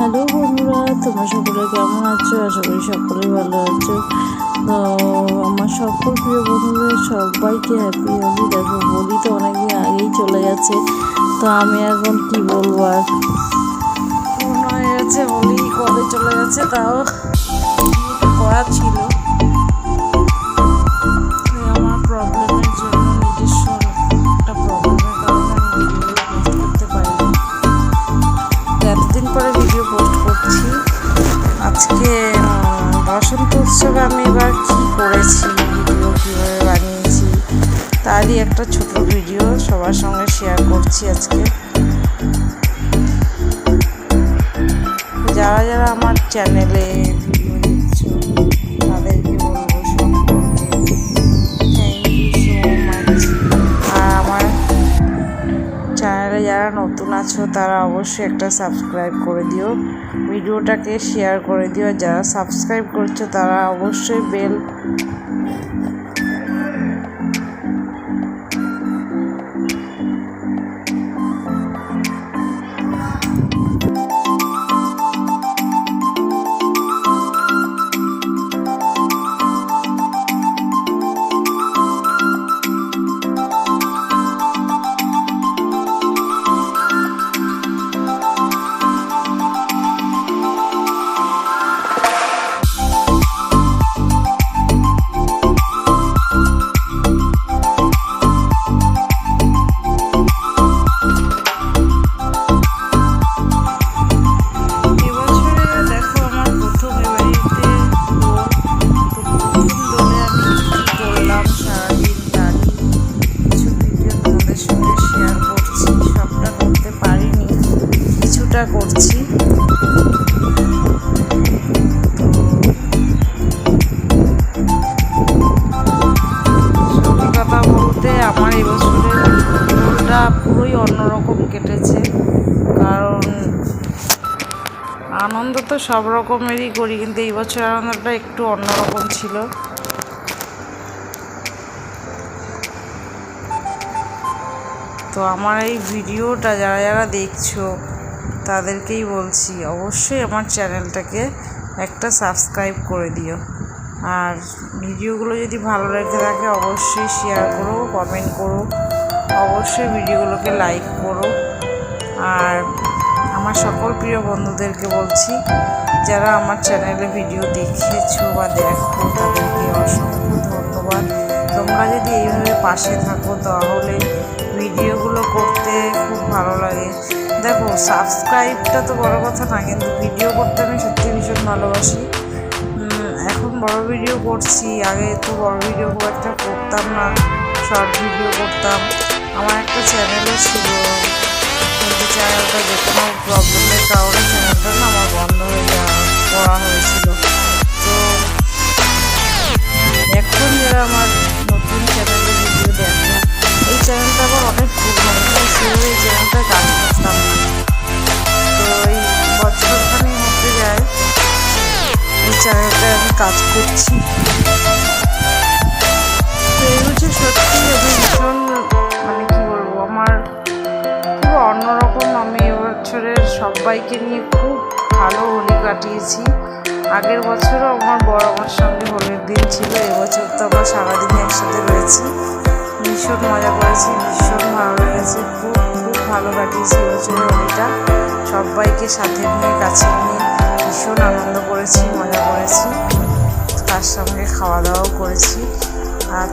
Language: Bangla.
হ্যালো বন্ধুরা, তোমরা সকলে কেমন আছো? আশা করি সকলেই ভালো আছো। তো, আমার সকল প্রিয় বন্ধুদের সবাইকে হ্যাপি হোলি দেখো হোলি তো অনেকদিন আগেই চলে গেছে, তো আমি এখন কি বলব আর? মনে হয়ে গেছে হোলি কবে চলে গেছে, তাও করা ছিল। ভিডিও পোস্ট করছি। আজকে বসন্ত উৎসবে আমি এবার কী করেছি, ভিডিও কীভাবে বানিয়েছি, তারই একটা ছোট ভিডিও সবার সঙ্গে শেয়ার করছি আজকে। যারা যারা আমার চ্যানেলে নতুন আছো, তারা অবশ্যই একটা সাবস্ক্রাইব করে দিও। ভিডিওটাকে শেয়ার করে দিও। যারা সাবস্ক্রাইব করছ, তারা অবশ্যই বেল শেয়ার করছি, সবটা করতে পারিনি, কিছুটা করছি। সত্যি কথা বলতে আমার এবছরের দোলটা পুরোই অন্যরকম কেটেছে, কারণ আনন্দ তো সব রকমেরই করি, কিন্তু এই বছর আনন্দটা একটু অন্যরকম ছিল। তো আমার এই ভিডিওটা যারা যারা দেখছ, তাদেরকেই বলছি, অবশ্যই আমার চ্যানেলটাকে একটা সাবস্ক্রাইব করে দিও। আর ভিডিওগুলো যদি ভালো লেগে থাকে, অবশ্যই শেয়ার করো কমেন্ট করো। অবশ্যই ভিডিওগুলোকে লাইক করো। আর আমার সকল প্রিয় বন্ধুদেরকে বলছি, যারা আমার চ্যানেলে ভিডিও দেখেছ বা দেখো, তাদেরকে পাশে থাকো তাহলে ভিডিওগুলো করতে খুব ভালো লাগে। দেখো সাবস্ক্রাইবটা তো বড় কথা না, কিন্তু ভিডিও করতে আমি সত্যি ভীষণ ভালোবাসি। এখন বড় ভিডিও করছি, আগে তো বড় ভিডিও খুব একটা করতাম না শর্ট ভিডিও করতাম। আমার একটা চ্যানেলও ছিল, কিন্তু চ্যানেলটা যে কোনো প্রবলেমের কারণে চ্যানেলটা না আমার বন্ধ হয়ে যাওয়া, করা হয়েছিল। তো এখন যারা আমার চ্যানেলটা আবার অনেক পুরনো আমি সেভাবে এই চ্যানেলটা কাজ করতাম তো এই বছরখানি হতে যায় এই চ্যানেলটায় আমি কাজ করছি তো এই হচ্ছে সত্যি আমি ভীষণ মানে কি বলব আমার পুরো অন্যরকম আমি এবছরের সবাইকে নিয়ে খুব ভালো হোলি কাটিয়েছি আগের বছরও আমার বড় আমার সঙ্গে হোলির দিন ছিল, এবছর তো আমরা সারাদিন একসাথে রয়েছি। ভীষণ মজা করেছি, ভীষণ ভালো লেগেছে, খুব খুব ভালো কাটিয়েছি এবছরের হোলিটা সবাইকে সাথে নিয়ে, কাছে নিয়ে ভীষণ আনন্দ করেছি, মজা করেছি। তার সঙ্গে খাওয়া দাওয়াও করেছি। আর